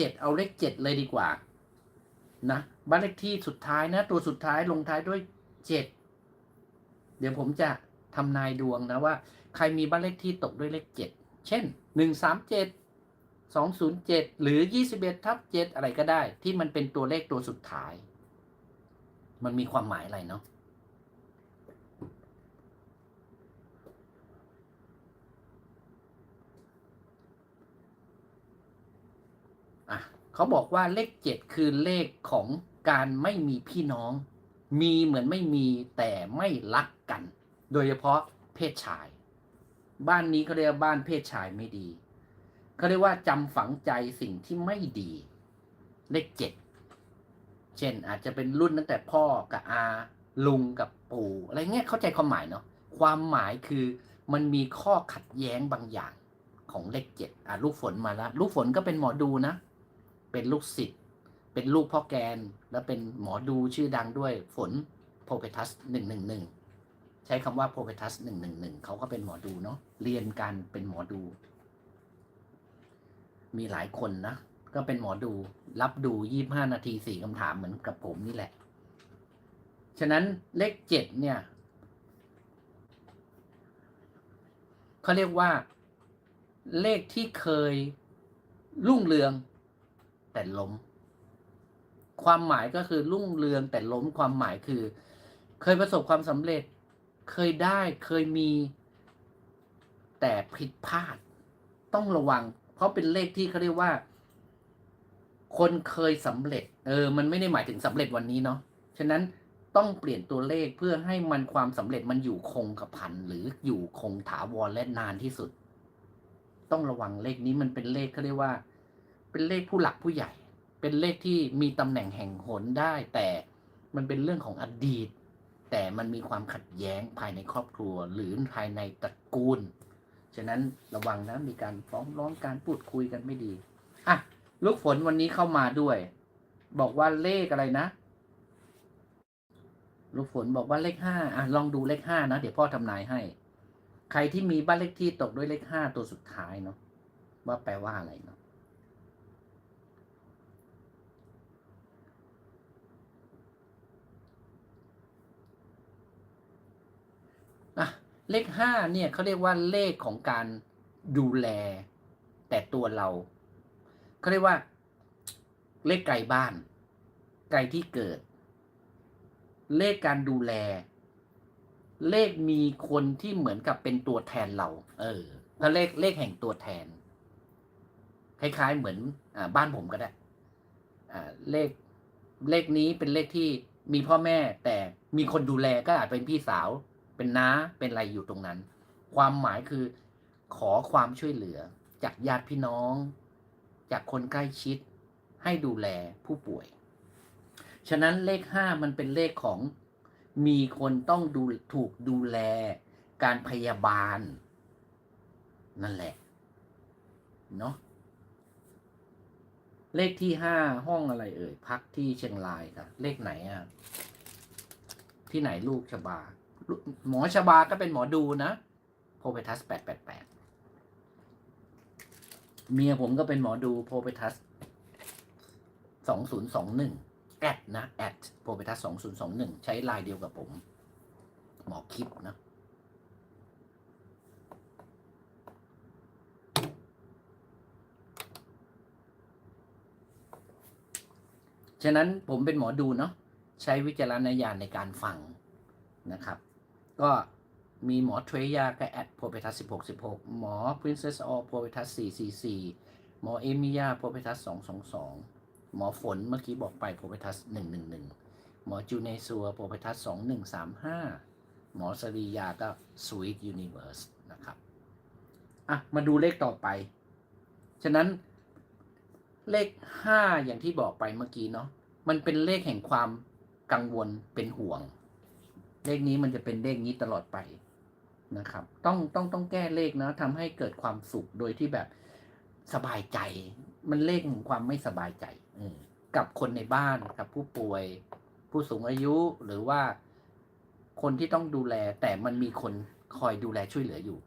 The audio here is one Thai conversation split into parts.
เจ็ดเอาเลขเจ็ดเลยดีกว่า นะบ้านเลขที่สุดท้ายนะ ตัวสุดท้ายลงท้ายด้วยเจ็ดเดี๋ยวผมจะทำนายดวงนะว่า ใครมีบ้านเลขที่ตกด้วยเลขเจ็ดเช่นหนึ่งสามเจ็ดสองศูนย์เจ็ดหรือยี่สิบเอ็ดทับเจ็ดอะไรก็ได้ ที่มันเป็นตัวเลขตัวสุดท้าย มันมีความหมายอะไรเนาะ อะ เขาบอกว่าเลขเจ็ดคือเลขของการไม่มีพี่น้อง มีเหมือนไม่มีแต่ไม่รักกัน โดยเฉพาะเพศชาย บ้านนี้เขาเรียกว่าบ้านเพศชายไม่ดีเขาเรียกว่าจำฝังใจสิ่งที่ไม่ดี เลขเจ็ดเช่นอาจจะเป็นรุ่นตั้งแต่พ่อกับอาลุงกับปู่อะไรเงี้ยเข้าใจความหมายเนาะความหมายคือมันมีข้อขัดแย้งบางอย่างของเลขเจ็ดอะลูกฝนมาแล้วลูกฝนก็เป็นหมอดูนะ เป็นลูกศิษย์เป็นลูกพ่อแกน แล้วเป็นหมอดูชื่อดังด้วยฝนโพเพทัสหนึ่งหนึ่งหนึ่งใช้คำว่าโพเพทัสหนึ่งหนึ่งหนึ่งเขาก็เป็นหมอดูเนาะเรียนการเป็นหมอดู มีหลายคนนะ ก็เป็นหมอดู รับดูยี่บห้านาทีสี่คำถามเหมือนกับผมนี่แหละ ฉะนั้นเลขเจ็ดเนี่ยเขาเรียกว่าเลขที่เคยรุ่งเรือง แต่ล้ม ความหมายก็คือรุ่งเรืองแต่ล้มความหมายคือ เคยประสบความสำเร็จ เคยได้เคยมี แต่ผิดพลาด ต้องระวัง เพราะเป็นเลขที่เขาเรียกว่า คนเคยสำเร็จ เออ มันไม่ได้หมายถึงสำเร็จวันนี้เนาะฉะนั้นต้องเปลี่ยนตัวเลขเพื่อให้มันความสำเร็จมันอยู่คงกระพันหรืออยู่คงถาวรและนานที่สุด ต้องระวังเลขนี้มันเป็นเลขเขาเรียกว่า เป็นเลขผู้หลักผู้ใหญ่ เป็นเลขที่มีตำแหน่งแห่งหนได้ แต่มันเป็นเรื่องของอดีต แต่มันมีความขัดแย้งภายในครอบครัว หรือภายในตระกูล ฉะนั้นระวังนะมีการฟ้องร้องการพูดคุยกันไม่ดีอะลูกฝนวันนี้เข้ามาด้วย บอกว่าเลขอะไรนะ ลูกฝนบอกว่าเลขห้าอะลองดูเลขห้านะ เดี๋ยวพ่อทำนายให้ ใครที่มีบ้านเลขที่ตกด้วยเลขห้าตัวสุดท้ายเนาะว่าแปลว่าอะไรเนาะอะ เลขห้าเนี่ยเขาเรียกว่าเลขของการดูแล แต่ตัวเราเขาเรียกว่า เลขไกลบ้าน ไกลที่เกิด เลขการดูแล เลขมีคนที่เหมือนกับเป็นตัวแทนเรา เออถ้าเลขเลขแห่งตัวแทน คล้ายๆเหมือนอ่าบ้านผมก็ได้อ่าเลขเลขนี้เป็นเลขที่มีพ่อแม่แต่มีคนดูแลก็อาจเป็นพี่สาว เป็นน้าเป็นอะไรอยู่ตรงนั้น ความหมายคือขอความช่วยเหลือจากญาติพี่น้อง จากคนใกล้ชิดให้ดูแลผู้ป่วย ฉะนั้นเลขห้ามันเป็นเลขของมีคนต้องดูถูกดูแล การพยาบาล นั่นแหละเนาะเลขที่ห้าห้องอะไรเอ่ย พักที่เชียงรายค่ะ เลขไหนอะ ที่ไหนลูกชบาล หมอชบาก็เป็นหมอดูนะโพเปทัสแปดแปดแปดเมียผมก็เป็นหมอดูโพเปทัสสองศูนย์สองหนึ่งแอดนะแอดโพเปทัสสองศูนย์สองหนึ่งใช้ลายเดียวกับผม หมอคิดนะฉะนั้นผมเป็นหมอดูเนาะใช้วิจารณญาณในการฟังนะครับ ก็มีหมอเทรยาก็แอดโพเปทัสสิบหกสิบหกหมอ Princess of โพเปทัสสี่สี่สี่หมอเอมิยาโพเปทัสสองสองสองหมอฝนเมื่อกี้บอกไปโพเปทัสหนึ่งหนึ่งหนึ่งหมอจูเนซัวโพเปทัสสองหนึ่งสามห้าหมอสรียาก็ Sweet Universe นะครับ อะ มาดูเลขต่อไป ฉะนั้นเลขห้าอย่างที่บอกไปเมื่อกี้เนาะมันเป็นเลขแห่งความกังวลเป็นห่วง เลขนี้มันจะเป็นเลขนี้ตลอดไปนะครับ ต้องต้องต้องแก้เลขนะทำให้เกิดความสุขโดยที่แบบสบายใจ มันเลขแห่งความไม่สบายใจกับคนในบ้านกับผู้ป่วย ผู้สูงอายุหรือว่าคนที่ต้องดูแล แต่มันมีคนคอยดูแลช่วยเหลืออยู่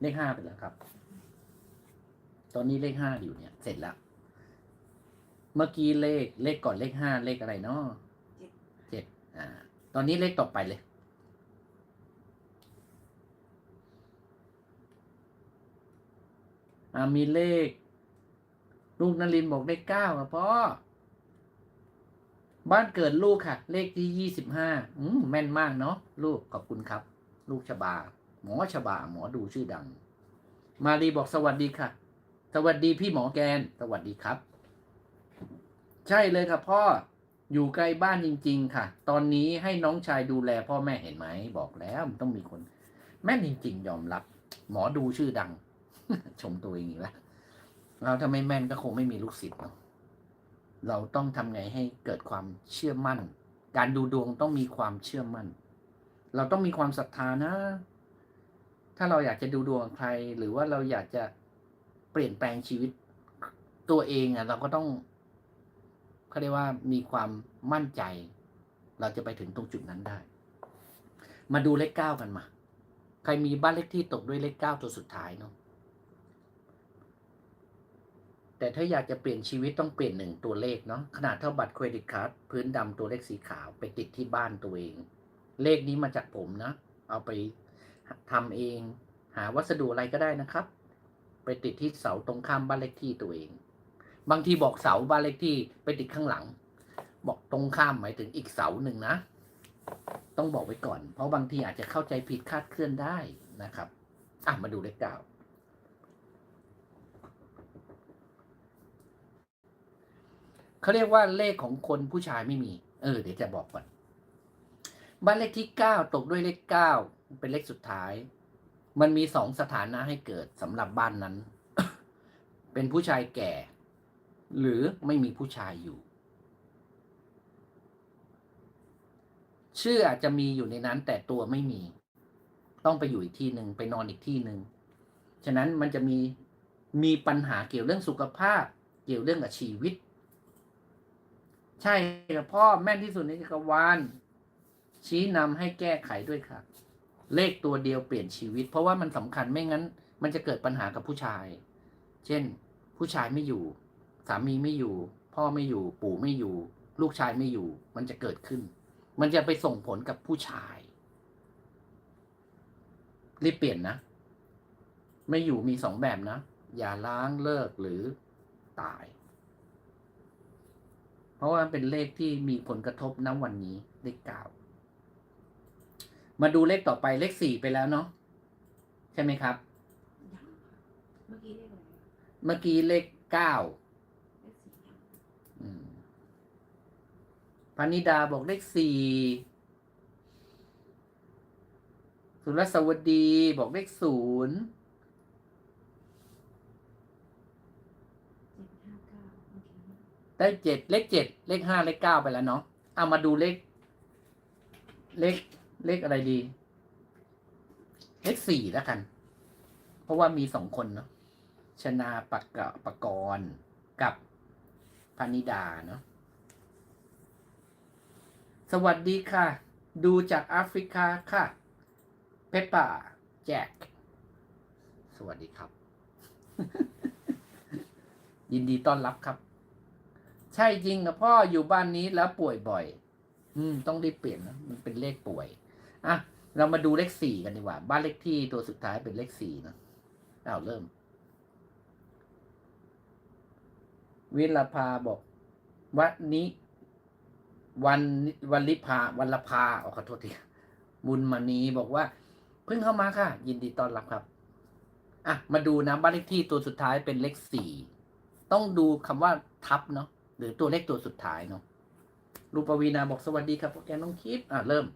เลขห้าไปแล้วครับ ตอนนี้เลขห้าอยู่เนี่ย เสร็จแล้ว เมื่อกี้เลขเลขก่อนเลขห้าเลขอะไรเนาะ อ่า ตอนนี้เลขต่อไปเลยอ่ามีเลข ลูกนลินบอกเลขเก้าครับพ่อ บ้านเกิดลูกค่ะ เลขที่ยี่สิบห้าอืมแม่นมากเนาะลูกขอบคุณครับ ลูกชบา หมอชบา หมอดูชื่อดัง มารีบอกสวัสดีค่ะ สวัสดีพี่หมอแกน สวัสดีครับ ใช่เลยครับพ่อ อยู่ใกล้บ้านจริง ๆ ค่ะ ตอนนี้ให้น้องชายดูแลพ่อแม่เห็นไหมบอกแล้วมันต้องมีคน แม่นจริง ๆ ยอมรับ หมอดูชื่อดัง ชมตัวเองอีกแล้วเราถ้าไม่แม่นก็คงไม่มีลูกศิษย์เนาะเราต้องทำไงให้เกิดความเชื่อมั่น การดูดวงต้องมีความเชื่อมั่น เราต้องมีความศรัทธานะ ถ้าเราอยากจะดูดวงใคร หรือว่าเราอยากจะเปลี่ยนแปลงชีวิตตัวเองอะ เราก็ต้อง เขาเรียกว่ามีความมั่นใจ เราจะไปถึงตรงจุดนั้นได้ มาดูเลขเก้ากันมา ใครมีบ้านเลขที่ตกด้วยเลขเก้าตัวสุดท้ายเนาะแต่ถ้าอยากจะเปลี่ยนชีวิตต้องเปลี่ยนหนึ่งตัวเลขเนาะขนาดเท่าบัตรเครดิตการ์ดพื้นดำตัวเลขสีขาวไปติดที่บ้านตัวเอง เลขนี้มาจากผมนะ เอาไปทำเอง หาวัสดุอะไรก็ได้นะครับ ไปติดที่เสาตรงข้ามบ้านเลขที่ตัวเอง บางทีบอกเสาบ้านเลขที่ไปติดข้างหลัง บอกตรงข้ามหมายถึงอีกเสาหนึ่งนะ ต้องบอกไว้ก่อน เพราะบางทีอาจจะเข้าใจผิดคาดเคลื่อนได้นะครับ อะมาดูเลขเก้าเขาเรียกว่าเลขของคนผู้ชายไม่มี เออ เดี๋ยวจะบอกก่อน บ้านเลขที่เก้าตกด้วยเลขเก้าเป็นเลขสุดท้าย มันมีสองสถานะให้เกิดสำหรับบ้านนั้น เป็นผู้ชายแก่ หรือไม่มีผู้ชายอยู่ ชื่ออาจจะมีอยู่ในนั้นแต่ตัวไม่มี ต้องไปอยู่อีกที่หนึ่งไปนอนอีกที่หนึ่งฉะนั้นมันจะมีมีปัญหาเกี่ยวเรื่องสุขภาพ เกี่ยวเรื่องกับชีวิต ใช่ครับพ่อแม่นที่สุดในจักรวาลชี้นำให้แก้ไขด้วยค่ะ เลขตัวเดียวเปลี่ยนชีวิต เพราะว่ามันสำคัญไม่งั้น มันจะเกิดปัญหากับผู้ชาย เช่น ผู้ชายไม่อยู่ สามีไม่อยู่ พ่อไม่อยู่ ปู่ไม่อยู่ ลูกชายไม่อยู่ มันจะเกิดขึ้น มันจะไปส่งผลกับผู้ชาย รีบเปลี่ยนนะ ไม่อยู่มีสองแบบนะ อย่าล้างเลิกหรือตาย เพราะว่าเป็นเลขที่มีผลกระทบณวันนี้เลขเก้ามาดูเลขต่อไปเลขสี่ไปแล้วเนาะใช่ไหมครับยังค่ะเมื่อกี้เลขอะไรอะเมื่อกี้เลขเก้า เลขสี่ยัง อืม พานิดาบอกเลขสี่สุรสวัสดีบอกเลขศูนย์เจ็ดห้าเก้าเมื่อกี้ได้เจ็ดเลขเจ็ดเลขห้าเลขเก้าไปแล้วเนาะเอามาดูเลข เลขเลขอะไรดี เลขสี่แล้วกัน เพราะว่ามีสองคนเนาะชนาปกกะปกรณ์กับพานิดาเนาะ สวัสดีค่ะ ดูจากแอฟริกาค่ะ เปปป้าแจ็คสวัสดีครับ ยินดีต้อนรับครับ ใช่จริงกับพ่ออยู่บ้านนี้แล้วป่วยบ่อย อืม ต้องรีบเปลี่ยนนะมันเป็นเลขป่วยอะเรามาดูเลขสี่กันดีกว่า บ้านเลขที่ตัวสุดท้ายเป็นเลขสี่นะอ้าวเริ่ม วิลภาบอกวันนี้ วันวันลิพาวันละพาออขอโทษทีบุญมณีบอกว่า เพิ่งเข้ามาค่ะ ยินดีต้อนรับครับ อะ มาดูนะบ้านเลขที่ตัวสุดท้ายเป็นเลขสี่ต้องดูคำว่าทับเนาะหรือตัวเลขตัวสุดท้ายเนาะรูปวีนาบอกสวัสดีครับพวกแกน้องคิดอะเริ่ม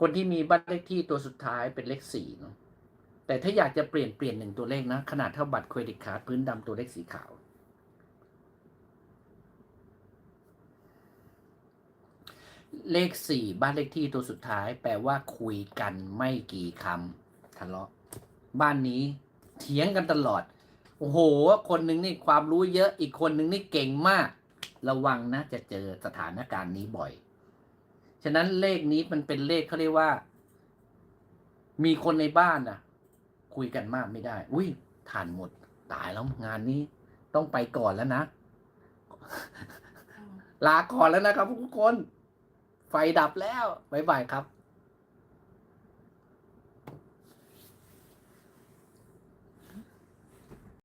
คนที่มีบ้านเลขที่ตัวสุดท้ายเป็นเลขสี่เนาะแต่ถ้าอยากจะเปลี่ยนเปลี่ยนหนึ่งตัวเลขนะ ขนาดเท่าบัตรเครดิตการ์ดพื้นดำตัวเลขสีขาว เลขสี่บ้านเลขที่ตัวสุดท้าย แปลว่าคุยกันไม่กี่คำทะเลาะ บ้านนี้เถียงกันตลอด โอ้โห คนหนึ่งนี่ความรู้เยอะอีกคนหนึ่งนี่เก่งมาก ระวังนะจะเจอสถานการณ์นี้บ่อย ฉะนั้นเลขนี้มันเป็นเลขเขาเรียกว่า มีคนในบ้านนะคุยกันมากไม่ได้ อุ้ยทานหมดตายแล้วงานนี้ ต้องไปก่อนแล้วนะลาก่อนแล้วนะครับทุกคน ไฟดับแล้วบ๊ายบายครับ